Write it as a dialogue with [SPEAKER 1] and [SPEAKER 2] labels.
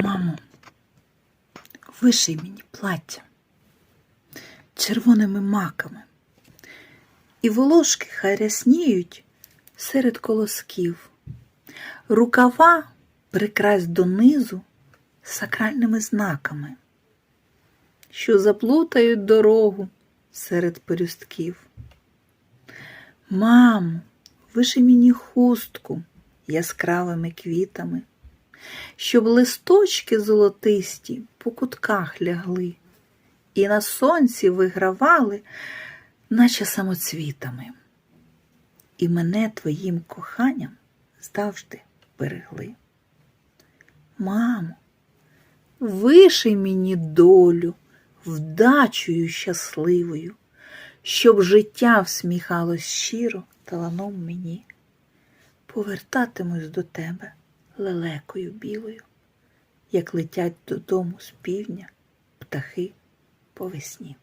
[SPEAKER 1] Мамо, виший мені плаття червоними маками, і волошки хай рясніють серед колосків. Рукава прикрась донизу сакральними знаками, що заплутають дорогу серед пелюстків. Мамо, виши мені хустку яскравими квітами, щоб листочки золотисті по кутках лягли і на сонці вигравали, наче самоцвітами, і мене твоїм коханням завжди берегли. Мамо, виший мені долю вдачею щасливою, щоб життя всміхалось щиро таланом мені. Повертатимусь до тебе лелекою білою, як летять додому з півдня птахи по весні.